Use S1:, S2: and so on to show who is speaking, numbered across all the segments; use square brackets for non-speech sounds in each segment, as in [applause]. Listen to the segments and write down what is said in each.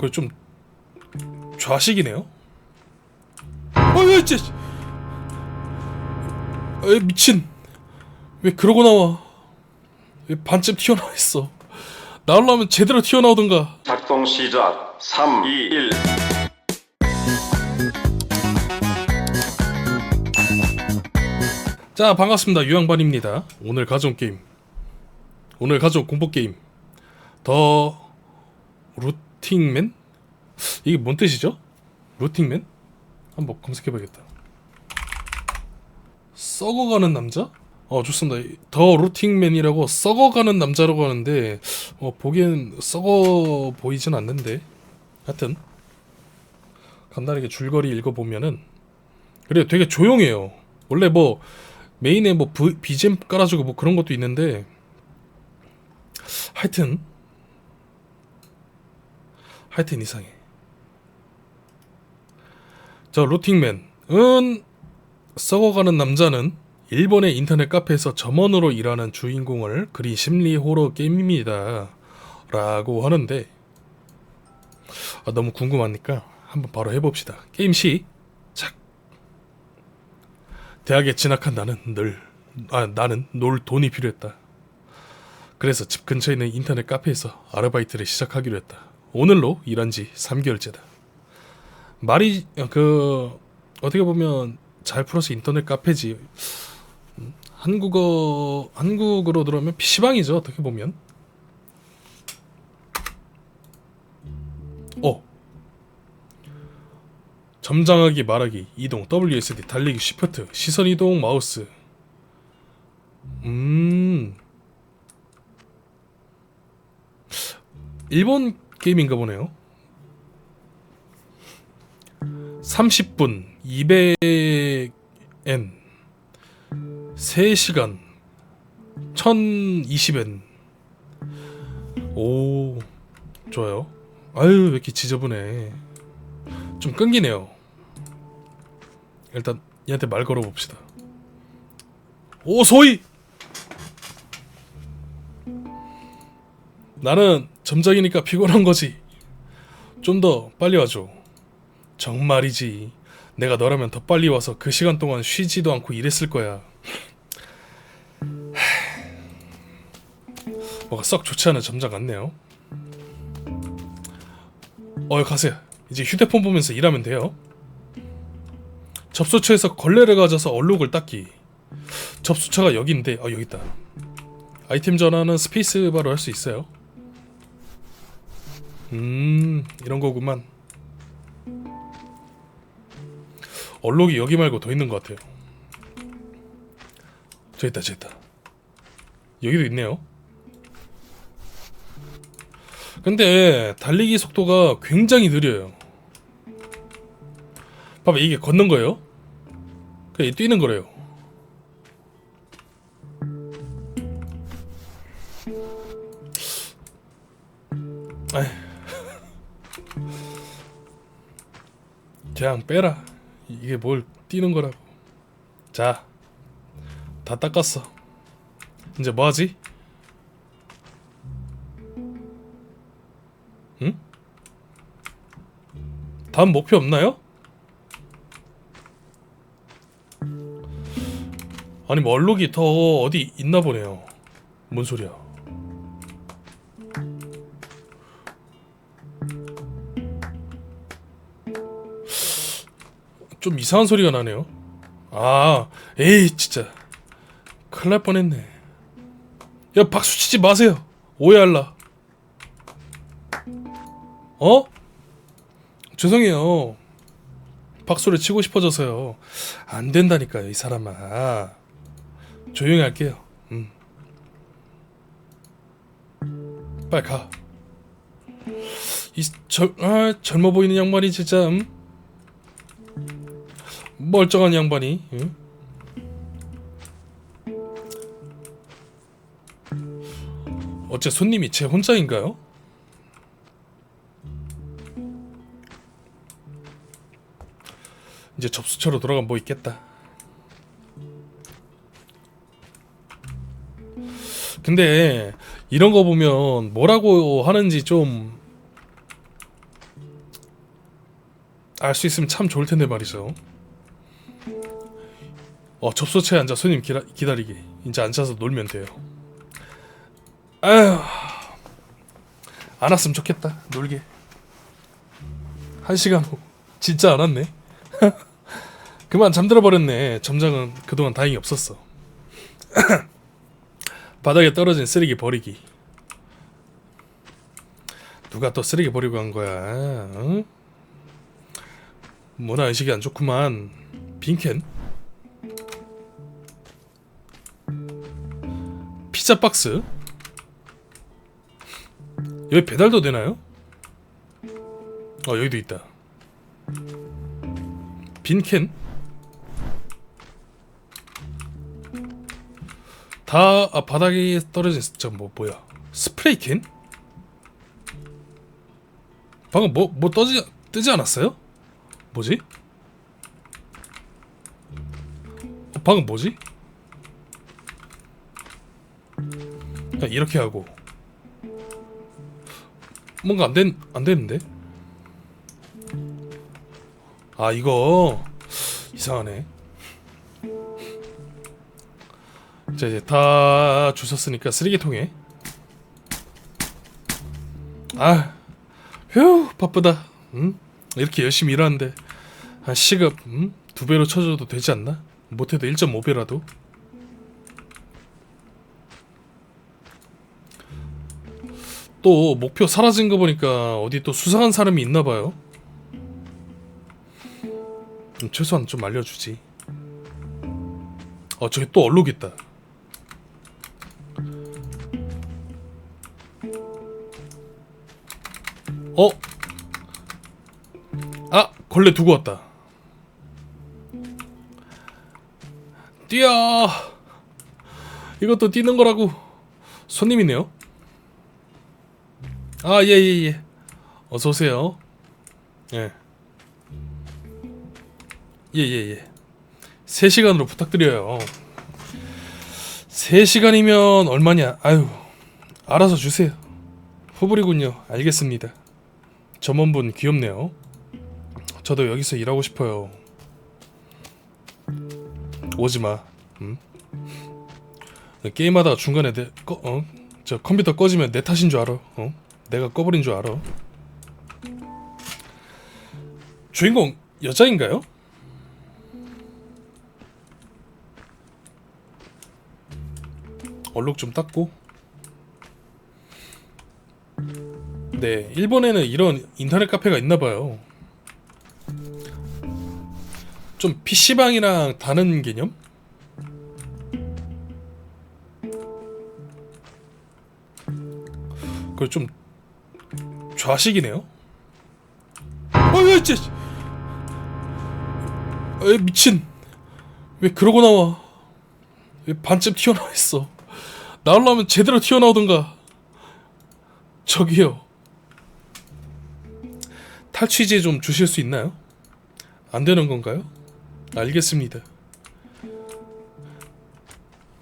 S1: 그좀 좌식이네요. 어이 쟤. 에 미친. 왜 그러고 나와? 왜 반쯤 튀어나와 있어? 나오려면 제대로 튀어나오던가.
S2: 작동 시작 3, 2, 1
S1: 자 반갑습니다 유양반입니다 오늘 가져온 게임 오늘 가져온 공포 게임 더 루 팅맨? 이게 뭔 뜻이죠? 루팅맨? 한번 검색해봐야겠다. 썩어가는 남자? 어 좋습니다. 더 루팅맨이라고 썩어가는 남자라고 하는데 어 보기엔 썩어 보이진 않는데. 하여튼 간단하게 줄거리 읽어보면은 그래 되게 조용해요. 원래 뭐 메인에 뭐 V- BGM 깔아주고 뭐 그런 것도 있는데 하여튼 하여튼 이상해 저 루팅맨은 썩어가는 남자는 일본의 인터넷 카페에서 점원으로 일하는 주인공을 그린 심리 호러 게임입니다 라고 하는데 아, 너무 궁금하니까 한번 바로 해봅시다 게임 시작 대학에 진학한 나는 늘, 아, 나는 놀 돈이 필요했다. 그래서 집 근처에 있는 인터넷 카페에서 아르바이트를 시작하기로 했다. 오늘로 일한 지 3개월째다. 말이, 어, 그, 어떻게 보면 잘 풀어서 인터넷 카페지. 음, 한국어, 한국어로 들어오면 PC방이죠, 어떻게 보면. 어. 점장하기 말하기 이동 WSD 달리기 쉬프트 시선 이동 마우스 음 일본 게임인가 보네요 30분 200엔 3시간 1020엔 오 좋아요 아유 왜 이렇게 지저분해 좀 끊기네요. 일단 얘한테 말 걸어 봅시다. 오 소희. 나는 점장이니까 피곤한 거지. 좀 더 빨리 와줘. 정말이지. 내가 너라면 더 빨리 와서 그 시간 동안 쉬지도 않고 일했을 거야. [sighs] 뭐가 썩 좋지 않은 점장 같네요. 어 가세요. 이제 휴대폰 보면서 일하면 돼요. 접수처에서 걸레를 가져서 얼룩을 닦기. 접수처가 여기인데, 아 여기 있다. 아이템 전환은 스페이스바로 할 수 있어요. 음, 이런 거구만. 얼룩이 여기 말고 더 있는 것 같아요. 저 있다, 저 있다. 여기도 있네요. 근데 달리기 속도가 굉장히 느려요. 봐봐 이게 걷는 거예요. 그냥 뛰는 거래요. 그냥 빼라. 이게 뭘 뛰는 거라고. 자, 다 닦았어. 이제 뭐 하지? 다음 목표 없나요? 아니 뭐 얼룩이 더 어디 있나 보네요. 뭔 소리야? 좀 이상한 소리가 나네요. 아, 에이 진짜 큰일 날 뻔했네. 야 박수 치지 마세요. 오해할라. 어? 죄송해요. 박수를 치고 싶어져서요. 안 된다니까요, 이 사람아. 조용히 할게요. 음. 빨리 가. 이 젊, 아, 젊어 보이는 양반이 진짜 음? 멀쩡한 양반이. 음? 어째 손님이 제 혼자인가요? 이제 접수처로 돌아가면 뭐 있겠다. 근데 이런 거 보면 뭐라고 하는지 좀 알 수 있으면 참 좋을 텐데 말이죠. 어 접소처에 앉아 손님 기다, 기다리기. 이제 앉아서 놀면 돼요. 아휴 안 왔으면 좋겠다 놀게. 한 시간 후 진짜 안 왔네. [laughs] 그만 잠들어 버렸네. 점장은 그동안 다행히 없었어. [clears throat] 바닥에 떨어진 쓰레기 버리기. 누가 또 쓰레기 버리고 간 거야? 응? 문화 의식이 안 좋구만. 빈캔. 피자 박스. 여기 배달도 되나요? 어 여기도 있다. 빈캔. 다 아, 바닥에 떨어진 저뭐 뭐야? 스프레이 캔? 방금 뭐뭐 떠지 뜨지 않았어요? 뭐지? 어, 방금 뭐지? 야, 이렇게 하고 뭔가 안 된 안 되는데? 아 이거 이상하네. 자 이제 다 주셨으니까 쓰레기통에 아 휴 바쁘다 응? 이렇게 열심히 일하는데 한 시급 응? 두 배로 쳐줘도 되지 않나? 못해도 1.5배라도 또 목표 사라진 거 보니까 어디 또 수상한 사람이 있나 봐요. 음, 최소한 좀 알려주지. 어 저기 또 얼룩 있다. 어? 아 걸레 두고 왔다. 뛰어. 이것도 뛰는 거라고. 손님이네요 아 예 예 예. 어서 오세요. 예. 예 예 예. 3시간으로 부탁드려요. 3시간이면 얼마냐? 아유 알아서 주세요. 후불이군요. 알겠습니다. 점원분 귀엽네요. 저도 여기서 일하고 싶어요. 오지 마. 음? 게임하다가 중간에 내 꺼, 어? 저 컴퓨터 꺼지면 내 탓인 줄 알아. 어? 내가 꺼버린 줄 알아 주인공 여자인가요? 얼룩 좀 닦고 네 일본에는 이런 인터넷 카페가 있나 봐요 좀 PC방이랑 다른 개념? 그좀 좌식이네요. 어이 쟤, 에 미친. 왜 그러고 나와? 왜 반쯤 튀어나와 있어? 나오려면 제대로 튀어나오던가. 저기요. 탈취제 좀 주실 수 있나요? 안 되는 건가요? 알겠습니다.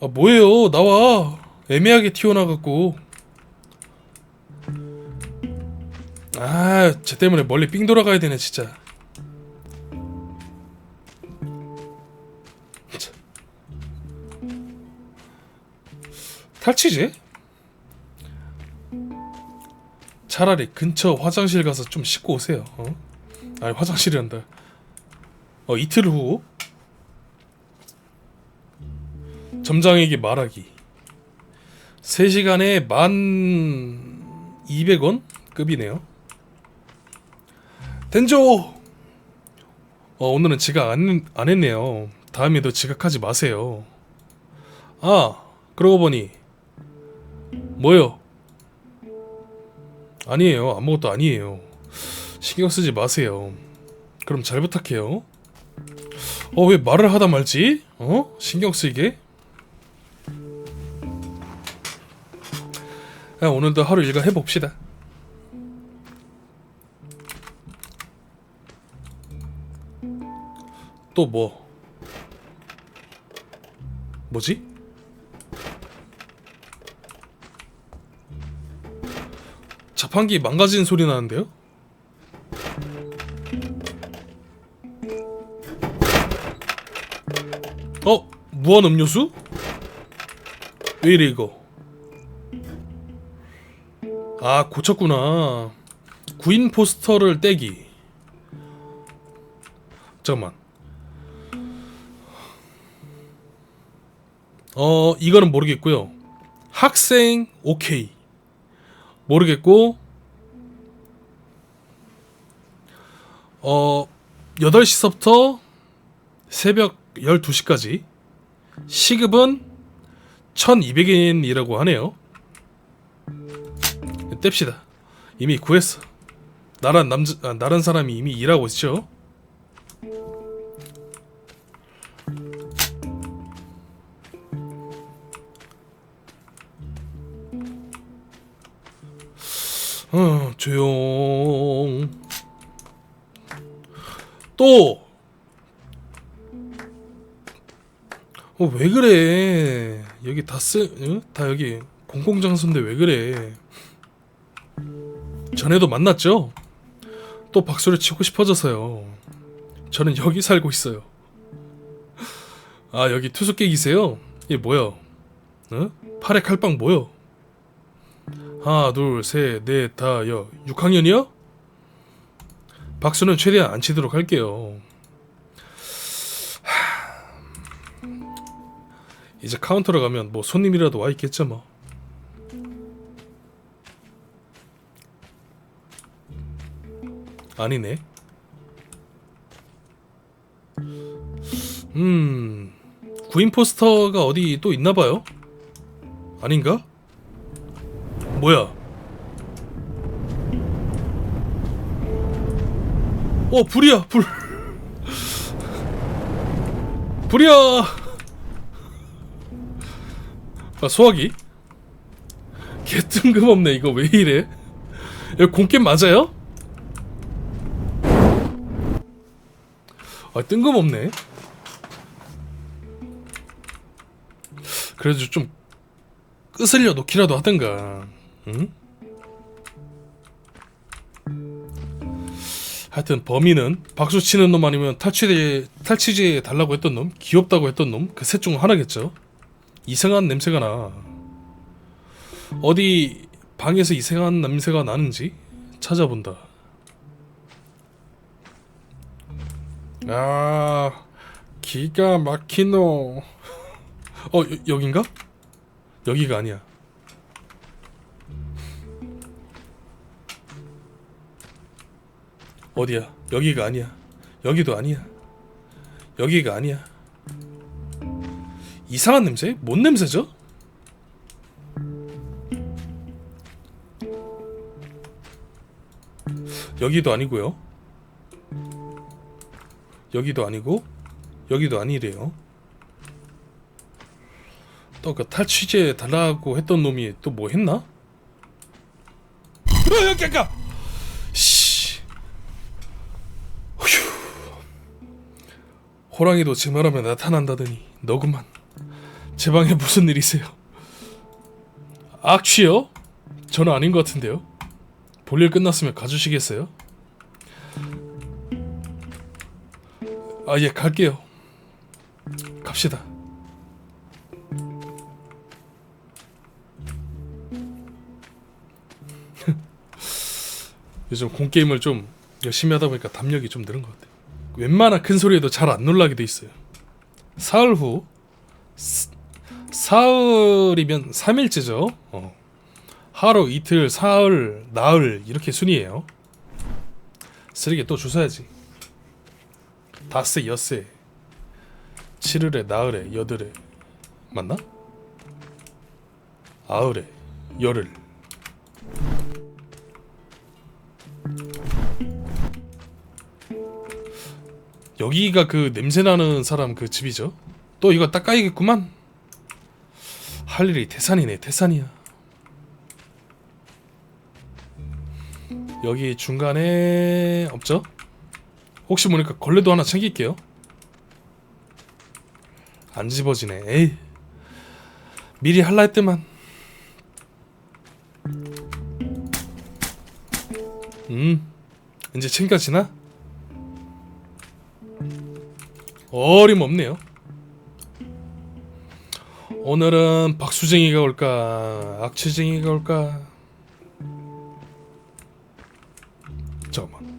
S1: 아 뭐예요? 나와. 애매하게 튀어나갔고. 아, 쟤 때문에 멀리 삥 돌아가야 되네 진짜. 참. 탈취제? 차라리 근처 화장실 가서 좀 씻고 오세요. 어? 아니 화장실이란다. 어 이틀 후 점장에게 말하기 3시간에 만 200원 급이네요 덴조. 어, 오늘은 지각 안, 안 했네요. 다음에도 지각하지 마세요. 아 그러고 보니. 뭐요? 아니에요. 아무것도 아니에요. 신경 쓰지 마세요. 그럼 잘 부탁해요. 어 왜 말을 하다 말지? 어? 신경 쓰이게? 야, 오늘도 하루 일과 해봅시다. 또 뭐? 뭐지? 자판기 망가진 소리 나는데요? 어? 무한 음료수? 왜 이래 이거 아 고쳤구나 구인 포스터를 떼기 잠깐만 어 이거는 모르겠고요. 학생 오케이 모르겠고 어 8시서부터 새벽 12시까지 시급은 1200엔이라고 하네요. 뗍시다. 이미 구했어. 나란 남자 아, 나란 사람이 이미 일하고 있죠. 조용. 또. 어, 왜 그래? 여기 다 쓰, 응? 다 여기 공공장소인데 왜 그래? 전에도 만났죠? 또 박수를 치고 싶어져서요. 저는 여기 살고 있어요. 아, 여기 투숙객이세요? 이게 뭐야? 어? 팔에 칼빵 뭐야? 하나, 둘, 셋, 넷, 다, 여. 6학년이요? 박수는 최대한 안 치도록 할게요. 하... 이제 카운터로 가면 뭐 손님이라도 와 있겠죠 뭐. 아니네. 음, 구인 포스터가 어디 또 있나 봐요? 아닌가? 뭐야? 어 불이야 불. [laughs] 불이야. 아 소화기? 개 뜬금없네 이거 왜 이래? 여기 공겜 맞아요? 아 뜬금없네. 그래도 좀 끄슬려 놓기라도 하든가 응? 하여튼 범인은 박수 치는 놈 아니면 탈취제 탈취제 달라고 했던 놈, 귀엽다고 했던 놈 그 셋 중 하나겠죠. 이상한 냄새가 나. 어디 방에서 이상한 냄새가 나는지 찾아본다. 아, 기가 막히노. [laughs] 어, 여, 여긴가? 여기가 아니야. 어디야? 여기가 아니야. 여기도 아니야. 여기가 아니야. 이상한 냄새? 뭔 냄새죠? 여기도 아니고요. 여기도 아니고 여기도 아니래요. 또 그 탈취제 달라고 했던 놈이 또 뭐 했나? 어, 여기 아까 호랑이도 제 말하면 나타난다더니 너구만. 제 방에 무슨 일이세요? 악취요? 저는 아닌 것 같은데요. 볼일 끝났으면 가주시겠어요? 아, 예, 갈게요. 갑시다. [laughs] 요즘 공게임을 좀 열심히 하다 보니까 담력이 좀 늘은 것 같아요. 웬만한 큰 소리에도 잘 안 놀라게 돼 있어요. 사흘 후 스- 사흘이면 3일째죠. 어. 하루, 이틀, 사흘, 나흘 이렇게 순이에요. 쓰레기 또 주워야지. 닷새, 엿새, 칠흘에, 나흘에, 여덟에 맞나? 아흘에, 열흘. 여기가 그 냄새 나는 사람 그 집이죠. 또 이거 닦아야겠구만. 할 일이 태산이네, 태산이야. 여기 중간에 없죠? 혹시 모르니까 걸레도 하나 챙길게요. 안 집어지네. 에이. 미리 할라 했더만. 음. 이제 챙겨지나? 어림없네요. 오늘은 박수쟁이가 올까 악취쟁이가 올까? 잠깐만.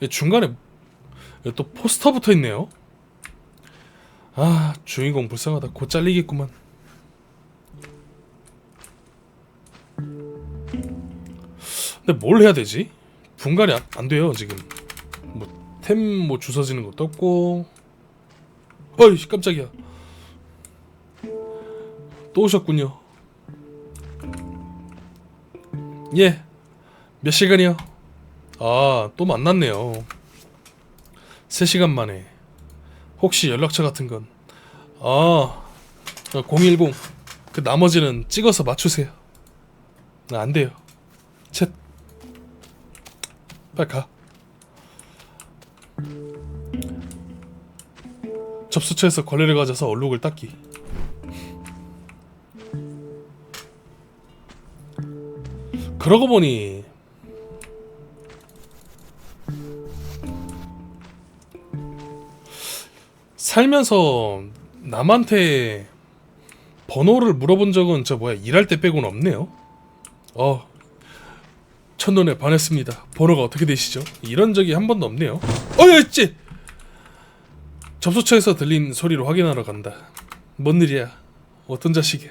S1: 이 중간에 또 포스터 붙어 있네요. 아 주인공 불쌍하다. 곧 잘리겠구만 뭘 해야 되지? 분간이 안, 안 돼요 지금 뭐템뭐 주워지는 것도 없고 어이 깜짝이야 또 오셨군요 예몇 시간이요? 아 또 만났네요 3시간 만에 혹시 연락처 같은 건 아, 010. 그 나머지는 찍어서 맞추세요. 아, 안 돼요. 챗. 빨리 가. 접수처에서 걸레를 가져서 얼룩을 닦기. 그러고 보니 살면서 남한테 번호를 물어본 적은 저 뭐야 일할 때 빼고는 없네요. 어 첫눈에 반했습니다. 번호가 어떻게 되시죠? 이런 적이 한 번도 없네요. 어야 있지. 접수처에서 들린 소리를 확인하러 간다. 뭔 일이야? 어떤 자식이야?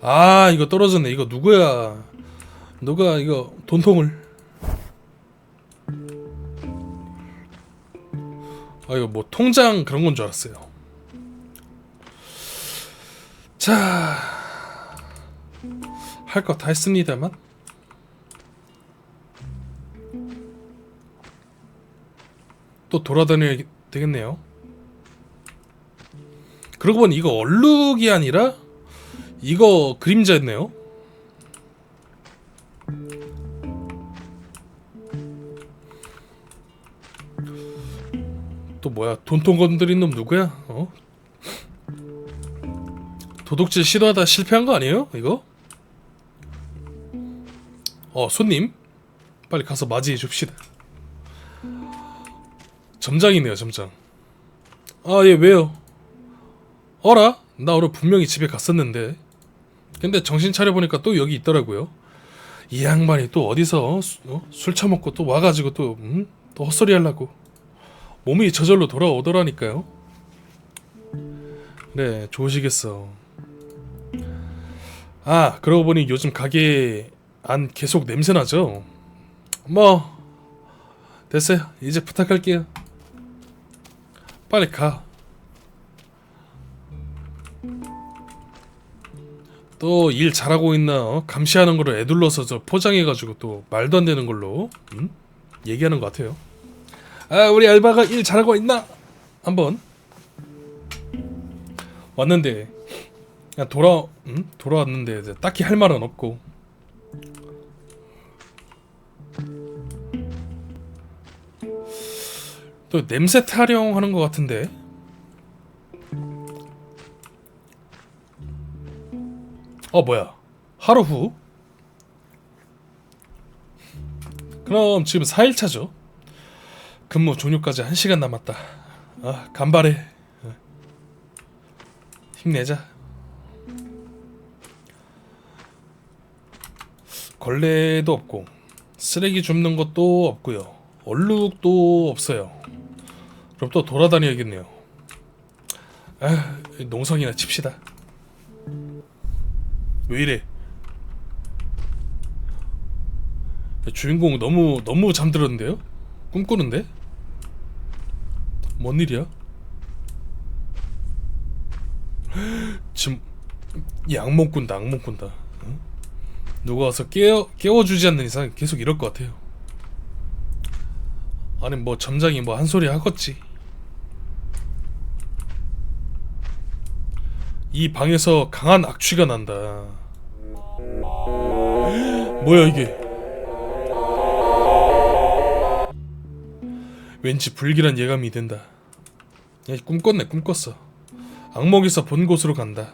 S1: 아 이거 떨어졌네. 이거 누구야? 누가 이거 돈통을? 아 이거 뭐 통장 그런 건 줄 알았어요. 자, 할 거 다 했습니다만. 또 돌아다녀야 되겠네요. 그러고 보니 이거 얼룩이 아니라 이거 그림자였네요. 또 뭐야 돈통 건드린 놈 누구야? 어? 도둑질 시도하다 실패한 거 아니에요? 이거? 어 손님 빨리 가서 맞이해 줍시다. 점장이네요 점장. 아 예 왜요? 어라? 나 오늘 분명히 집에 갔었는데. 근데 정신 차려 보니까 또 여기 있더라고요. 이 양반이 또 어디서 수- 어? 술 처먹고 또 와가지고 또 음? 또 헛소리 하려고. 몸이 저절로 돌아오더라니까요. 네, 좋으시겠어. 아, 그러고 보니 요즘 가게 안 계속 냄새 나죠? 뭐 됐어요. 이제 부탁할게요. 빨리 가. 또 일 잘하고 있나 어? 감시하는 거를 애둘러서 저 포장해가지고 또 말도 안 되는 걸로 음? 얘기하는 것 같아요. 아 우리 알바가 일 잘하고 있나 한번 왔는데 그냥 돌아 음? 돌아왔는데 이제 딱히 할 말은 없고 또 냄새 타령하는 것 같은데 어 뭐야 하루 후 그럼 지금 4일차죠 근무 종료까지 1시간 남았다. 아, 간발해. 힘내자. 걸레도 없고 쓰레기 줍는 것도 없고요. 얼룩도 없어요. 그럼 또 돌아다녀야겠네요. 아, 농성이나 칩시다. 왜 이래? 주인공 너무 너무 잠들었는데요? 꿈꾸는데? 뭔 일이야? 지금 꾼다 악몽 꾼다 응? 누가 와서 깨워, 깨워주지 않는 이상 계속 이럴 것 같아요 아니 뭐 점장이 뭐 한 소리 하겠지 이 방에서 강한 악취가 난다 뭐야 이게 왠지 불길한 예감이 든다. 야, 꿈 꿨네, 꿈 꿨어. 악몽에서 본 곳으로 간다.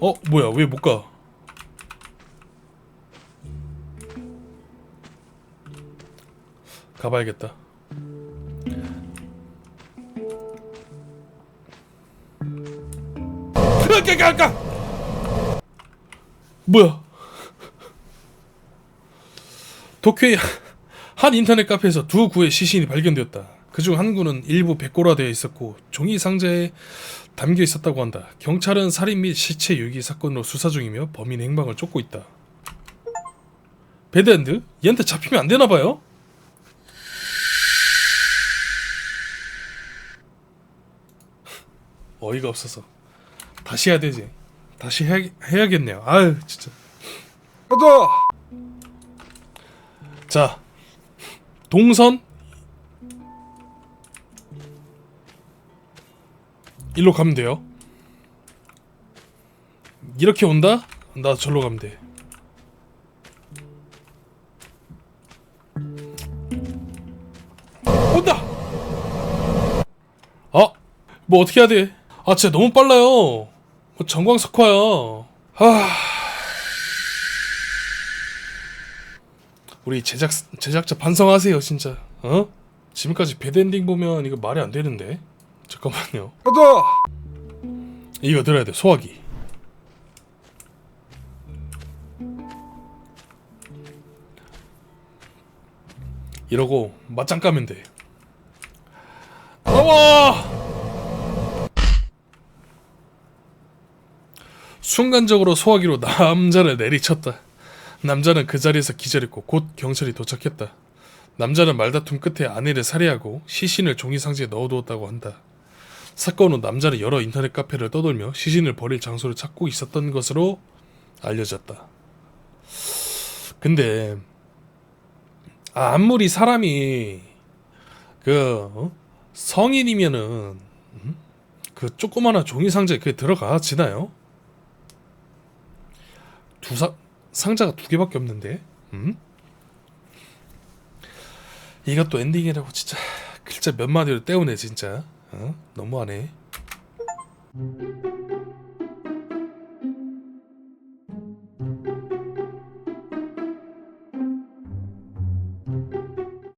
S1: 어 뭐야 왜 못 가? 가봐야겠다. 가가가 뭐야? 도쿄의 한 인터넷 카페에서 두 구의 시신이 발견되었다. 그중 한 구는 일부 백골화되어 있었고 종이 상자에 담겨 있었다고 한다. 경찰은 살인 및 시체 유기 사건으로 수사 중이며 범인 행방을 쫓고 있다. 배드엔드? 얘한테 잡히면 안 되나 봐요? [laughs] 어이가 없어서 다시 해야 되지. 다시 해야, 해야겠네요. 아유 진짜. 가자. 자, 동선 일로 가면 돼요. 이렇게 온다? 나 절로 가면 돼. 온다. 아, 뭐 어떻게 해야 돼? 아, 진짜 너무 빨라요. 뭐 전광석화야. 아. 우리 제작 제작자 반성하세요, 진짜. 어? 지금까지 배드엔딩 보면 이거 말이 안 되는데. 잠깐만요. 가자. 이거 들어야 돼. 소화기. 이러고 맞짱 까면 돼. 나와! 순간적으로 소화기로 남자를 내리쳤다. 남자는 그 자리에서 기절했고 곧 경찰이 도착했다. 남자는 말다툼 끝에 아내를 살해하고 시신을 종이 상자에 넣어두었다고 한다. 사건 후 남자는 여러 인터넷 카페를 떠돌며 시신을 버릴 장소를 찾고 있었던 것으로 알려졌다. 근데 아, 아무리 사람이 그 어? 성인이면은 음? 그 조그마한 종이 상자에 그게 들어가지나요? 두 상, 상자가 두 개밖에 없는데. 음? 이것도 엔딩이라고 진짜 글자 몇 마디로 때우네 진짜. 어? 너무하네.